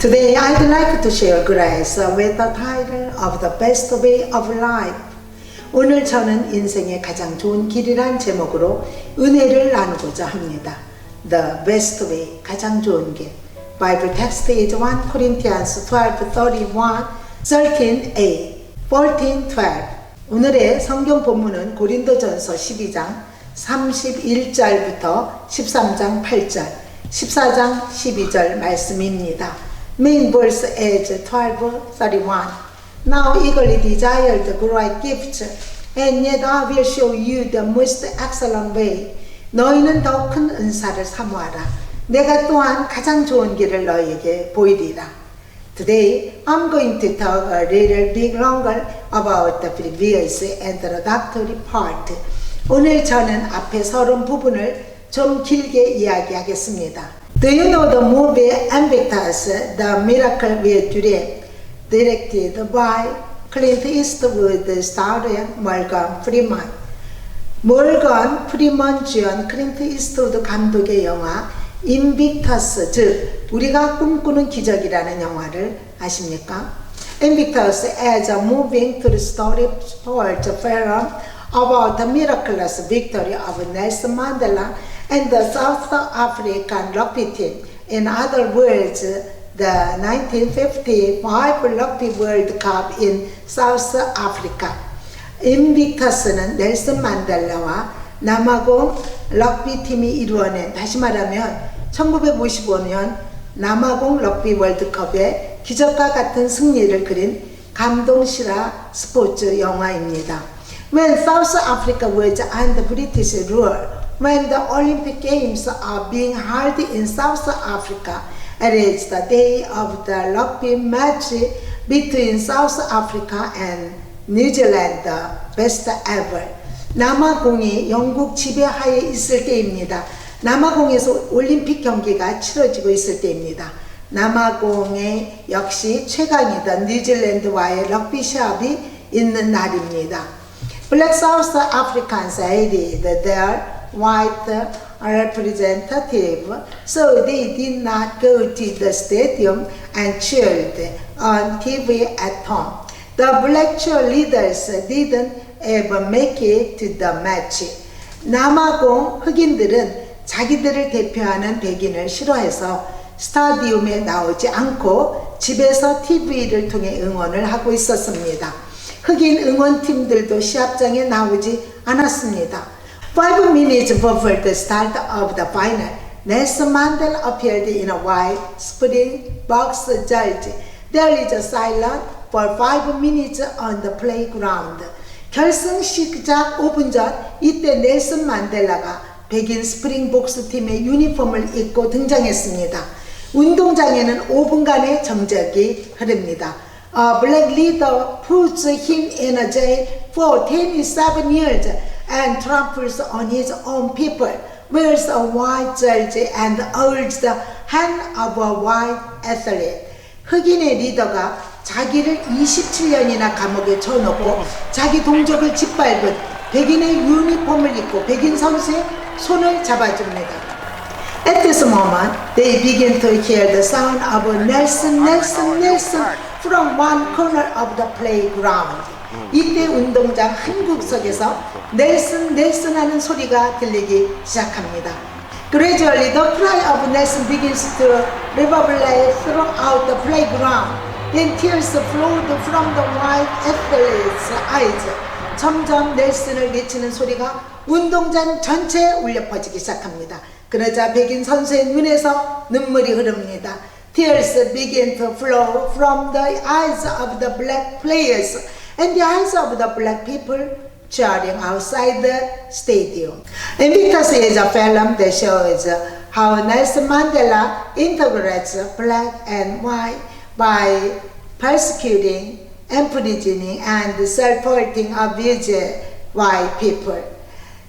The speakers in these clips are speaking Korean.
Today, I'd like to share grace with the title of the best way of life. 오늘 저는 인생의 가장 좋은 길이란 제목으로 은혜를 나누고자 합니다. The best way, 가장 좋은 길. Bible text is 1 Corinthians 12, 31, 13, 8, 14, 12. 오늘의 성경 본문은 고린도전서 12장 31절부터 13장 8절, 14장 12절 말씀입니다. Main verse is 12, 31. Now eagerly desire the great gift, and yet I will show you the most excellent way. 너희는 더 큰 은사를 사모하라. 내가 또한 가장 좋은 길을 너희에게 보이리라. Today, I'm going to talk a little bit longer about the previous introductory part. 오늘 저는 앞에 서론 부분을 좀 길게 이야기하겠습니다. Do you know the movie Invictus, The Miracle with Dream, directed by Clint Eastwood, starring Morgan Freeman. 몰건 프리먼 주연 클린트 이스트우드 감독의 영화 인빅터스 즉 우리가 꿈꾸는 기적이라는 영화를 아십니까? Invictus is a moving true story told film about the miraculous victory of Nelson Mandela and the South African rugby team. In other words, the 1955 Rugby World Cup in South Africa. 인빅터스는 넬슨 만델라와 남아공 럭비 팀이 이루어낸 다시 말하면 1955년 남아공 럭비 월드컵의 기적과 같은 승리를 그린 감동 실화 스포츠 영화입니다. When South Africa was under British rule, when the Olympic Games are being held in South Africa, it is the day of the rugby match between South Africa and New Zealand, the best ever. 남아공이 영국 지배하에 있을 때입니다. 남아공에서 올림픽 경기가 치러지고 있을 때입니다. 남아공에 역시 최강이던 뉴질랜드와의 럭비 시합이 있는 날입니다. Black South Africans aided their white representative, so they did not go to the stadium and cheered on TV at home. The black cheerleaders didn't ever make it to the match. 남아공 흑인들은 자기들을 대표하는 백인을 싫어해서 스타디움에 나오지 않고 집에서 TV를 통해 응원을 하고 있었습니다. 흑인 응원팀들도 시합장에 나오지 않았습니다. Five minutes before the start of the final, Nelson Mandela appeared in a white spring box jersey. There is a silence for five minutes on the playground. 결승 시작 5분 전 이때 넬슨 만델라가 백인 스프링복스 팀의 유니폼을 입고 등장했습니다. 운동장에는 5분간의 정적이 흐릅니다. A black leader puts him in a jail for 27 years and tramples on his own people, wears a white jersey and holds the hand of a white athlete. 흑인의 리더가 자기를 27년이나 감옥에 쳐놓고 자기 동족을 짓밟은 백인의 유니폼을 입고 백인 선수의 손을 잡아줍니다. At this moment, they begin to hear the sound of Nelson, Nelson, Nelson from one corner of the playground. 이때 운동장 한 구석에서 넬슨, 넬슨 하는 소리가 들리기 시작합니다. Gradually, the cry of Nelson begins to reverberate throughout the playground. Then tears flowed from the white athlete's eyes. 점점 넬슨을 외치는 소리가 운동장 전체에 울려 퍼지기 시작합니다. 그러자 백인 선수의 눈에서 눈물이 흐릅니다. Tears begin to flow from the eyes of the black players and the eyes of the black people cheering outside the stadium. Invictus is a film that shows how Nelson Mandela integrates black and white by persecuting, imprisoning, and supporting abused white people.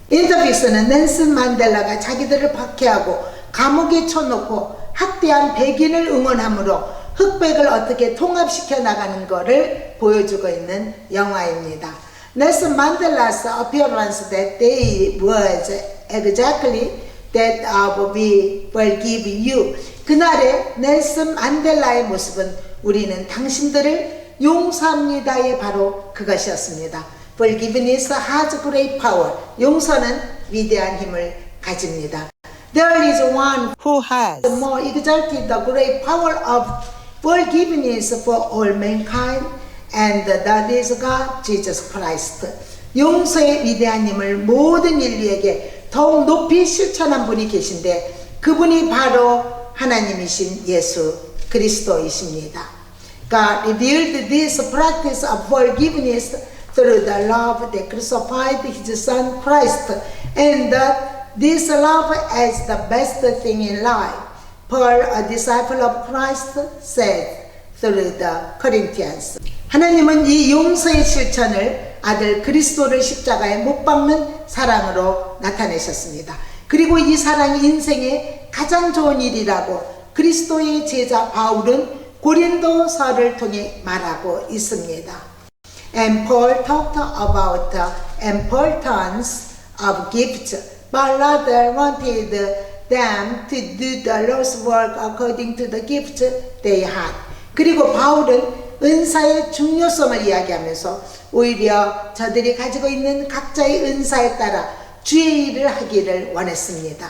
인터뷰에서는 넬슨 만델라가 자기들을 박해하고 감옥에 쳐놓고 학대한 백인을 응원함으로 흑백을 어떻게 통합시켜 나가는 것을 보여주고 있는 영화입니다. 넬슨 만델라's appearance that day was exactly that of we will give you. 그날의 넬슨 만델라의 모습은 우리는 당신들을 용서합니다의 바로 그것이었습니다. Forgiveness has great power. 용서는 위대한 힘을 가집니다. There is one who has more exalted the great power of forgiveness for all mankind, and that is God, Jesus Christ. 용서의 위대한 힘을 모든 인류에게 더욱 높이 실천한 분이 계신데 그분이 바로 하나님이신 예수 그리스도이십니다. God revealed this practice of forgiveness through the love that crucified His Son Christ, and that this love is the best thing in life. Paul, a disciple of Christ, said through the Corinthians. 하나님은 이 용서의 실천을 아들 그리스도를 십자가에 못 박는 사랑으로 나타내셨습니다. 그리고 이 사랑이 인생의 가장 좋은 일이라고 그리스도의 제자 바울은 고린도서를 통해 말하고 있습니다. And Paul talked about the importance of gifts, rather wanted them to do the Lord's work according to the gift they had. 그리고 바울은 은사의 중요성을 이야기하면서 오히려 저들이 가지고 있는 각자의 은사에 따라 주의 일을 하기를 원했습니다.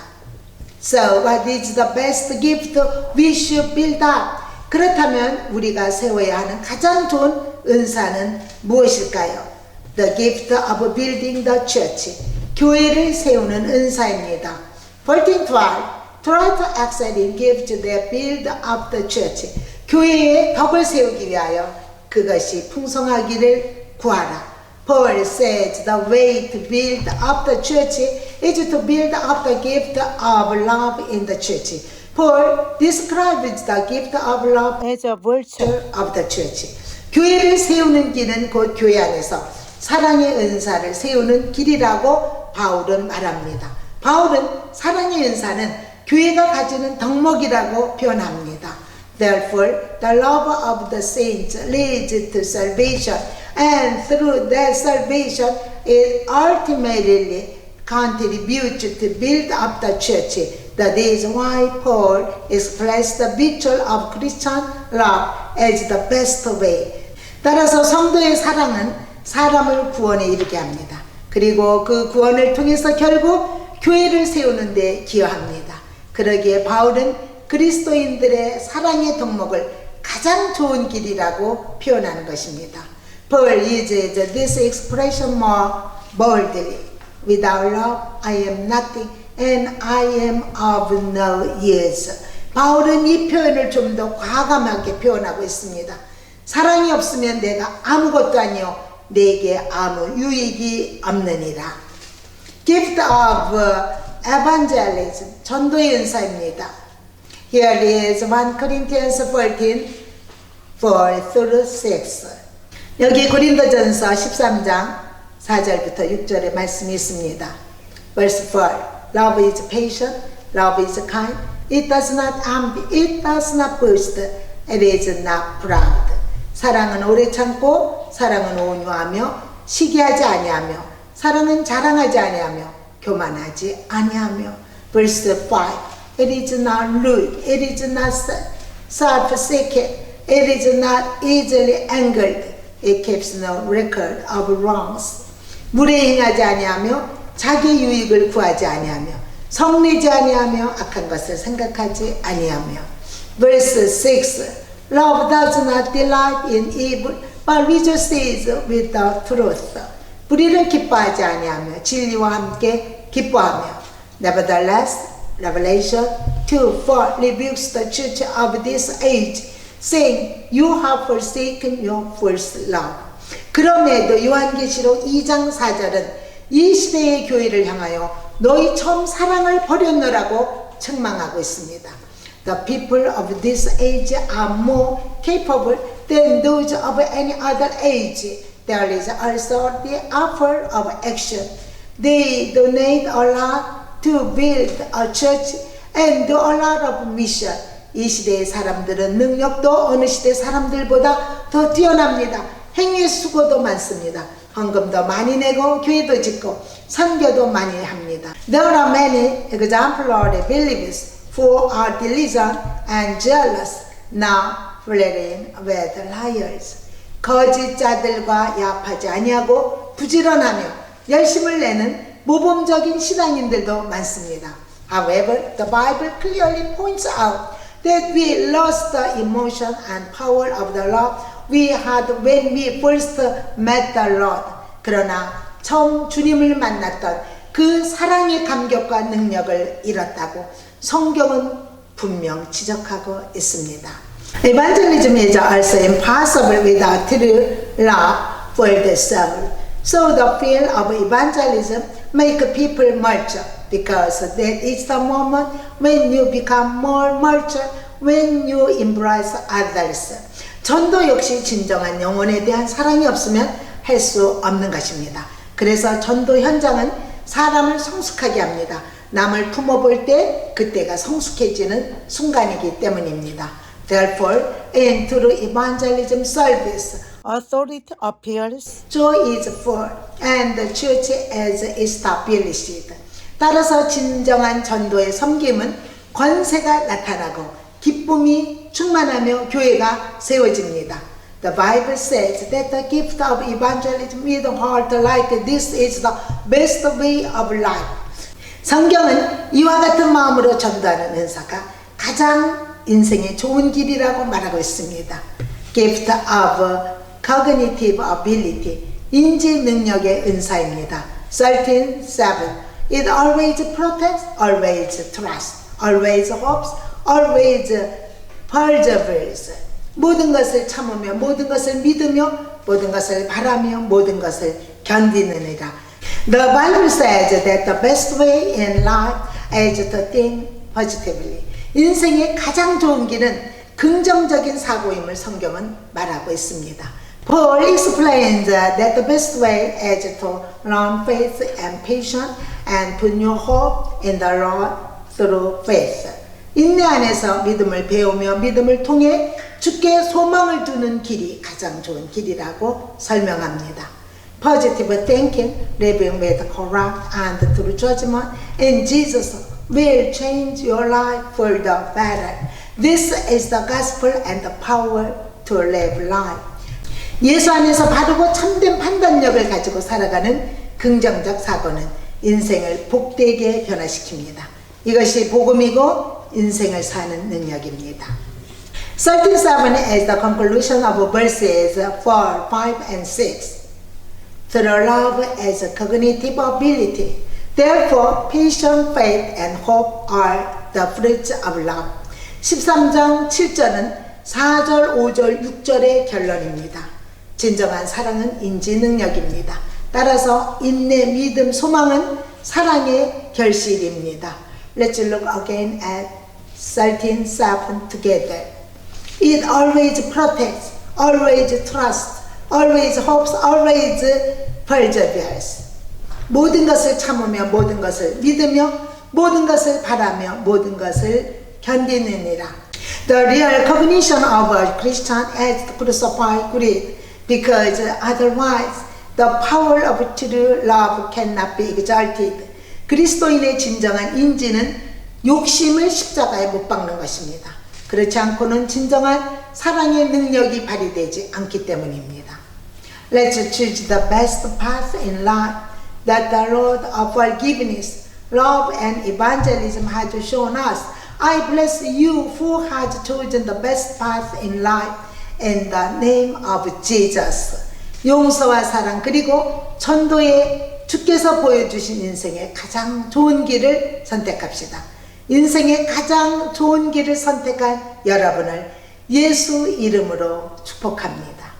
So what is the best gift we should build up? 그렇다면 우리가 세워야 하는 가장 좋은 은사는 무엇일까요? The gift of building the church. 교회를 세우는 은사입니다. 14, 12. Try to excel in gifts that build up the church. 교회의 덕을 세우기 위하여 그것이 풍성하기를 구하라. Paul says the way to build up the church is to build up the gift of love in the church. Paul describes the gift of love as a virtue of the church. 교회를 세우는 길은 곧 교회 안에서 사랑의 은사를 세우는 길이라고 바울은 말합니다. 바울은 사랑의 은사는 교회가 가지는 덕목이라고 표현합니다. Therefore, the love of the saints leads to salvation, and through that salvation, it ultimately contributes to build up the church. That is why Paul expressed the virtue of Christian love as the best way. 따라서 성도의 사랑은 사람을 구원에 이르게 합니다. 그리고 그 구원을 통해서 결국 교회를 세우는 데 기여합니다. 그러기에 바울은 그리스도인들의 사랑의 덕목을 가장 좋은 길이라고 표현하는 것입니다. Paul uses this expression more boldly. Without love, I am nothing, and I am of no use. 바울은 이 표현을 좀 더 과감하게 표현하고 있습니다. 사랑이 없으면 내가 아무것도 아니요 내게 아무 유익이 없느니라. Gift of evangelism 전도의 은사입니다. Here is 1 Corinthians 14 4 through 6. 여기 고린도전서 13장 4절부터 6절의 말씀이 있습니다. Verse 4 Love is patient, love is kind, it does not envy, it does not boast, it is not proud. 사랑은 오래 참고 사랑은 온유하며 시기하지 아니하며 사랑은 자랑하지 아니하며 교만하지 아니하며 verse 5 It is not rude, it is not self-seeking, it is not easily angered, it keeps no record of wrongs. 무례행하지 아니하며 자기 유익을 구하지 아니하며 성내지 아니하며 악한 것을 생각하지 아니하며 verse 6 Love does not delight in evil, but rejoices with the truth. 불의를 기뻐하지 아니하며 진리와 함께 기뻐하며. Nevertheless, Revelation 2 4 rebukes the church of this age, saying, You have forsaken your first love. 그럼에도 요한계시록 2장 4절은 이 시대의 교회를 향하여 너희 처음 사랑을 버렸노라고 책망하고 있습니다. The people of this age are more capable than those of any other age. There is also the offer of action. They donate a lot to build a church and do a lot of mission. 이 시대의 사람들은 능력도 어느 시대 사람들보다 더 뛰어납니다. 행위 수고도 많습니다. 헌금도 많이 내고 교회도 짓고 선교도 많이 합니다. There are many exemplary believers who are diligent and jealous, now flirting with liars. 거짓자들과 야합하지 아니하고 부지런하며 열심을 내는 모범적인 신앙인들도 많습니다. However, the Bible clearly points out that we lost the emotion and power of the love we had when we first met the Lord. 그러나 처음 주님을 만났던 그 사랑의 감격과 능력을 잃었다고 성경은 분명 지적하고 있습니다. Evangelism is also impossible without true love for the soul. So the field of evangelism make people mature because that is the moment when you become more mature when you embrace others. 전도 역시 진정한 영혼에 대한 사랑이 없으면 할 수 없는 것입니다. 그래서 전도 현장은 사람을 성숙하게 합니다. 남을 품어볼 때 그때가 성숙해지는 순간이기 때문입니다. Therefore, in true evangelism service, authority appears, joy is full, and the church is established. 따라서 진정한 전도의 섬김은 권세가 나타나고 기쁨이 충만하며 교회가 세워집니다. The Bible says that the gift of evangelism with heart like this is the best way of life. 성경은 이와 같은 마음으로 전도하는 은사가 가장 인생의 좋은 길이라고 말하고 있습니다. Gift of cognitive ability, 인지 능력의 은사입니다. 13.7 It always protects, always trusts, always hopes, always perseveres. 모든 것을 참으며 모든 것을 믿으며 모든 것을 바라며 모든 것을 견디느니라. The Bible says that the best way in life is to think positively. 인생의 가장 좋은 길은 긍정적인 사고임을 성경은 말하고 있습니다. Paul explains that the best way is to learn faith and patience and put your hope in the Lord through faith. 인내 안에서 믿음을 배우며 믿음을 통해 주께 소망을 두는 길이 가장 좋은 길이라고 설명합니다. Positive thinking, living with correct and true judgment in Jesus will change your life for the better. This is the gospel and the power to live life. 예수 안에서 바르고 참된 판단력을 가지고 살아가는 긍정적 사고는 인생을 복되게 변화시킵니다. 이것이 복음이고 인생을 사는 능력입니다. 37 is the conclusion of verses 4, 5, and 6. Through love as a cognitive ability. Therefore, patience, faith, and hope are the fruits of love. 13장 7절은 4절, 5절, 6절의 결론입니다. 진정한 사랑은 인지 능력입니다. 따라서 인내, 믿음, 소망은 사랑의 결실입니다. Let's look again at 13, 7 together. It always protects, always trusts, always hopes, always perseveres. 모든 것을 참으며 모든 것을 믿으며 모든 것을 바라며 모든 것을 견디느니라. The real cognition of a Christian is crucify greed because otherwise the power of true love cannot be exalted. 그리스도인의 진정한 인지는 욕심을 십자가에 못 박는 것입니다. 그렇지 않고는 진정한 사랑의 능력이 발휘되지 않기 때문입니다. Let's choose the best path in life that the Lord of forgiveness, love and evangelism has shown us. I bless you who has chosen the best path in life in the name of Jesus. 용서와 사랑 그리고 전도의 주께서 보여주신 인생의 가장 좋은 길을 선택합시다. 인생의 가장 좋은 길을 선택한 여러분을 예수 이름으로 축복합니다.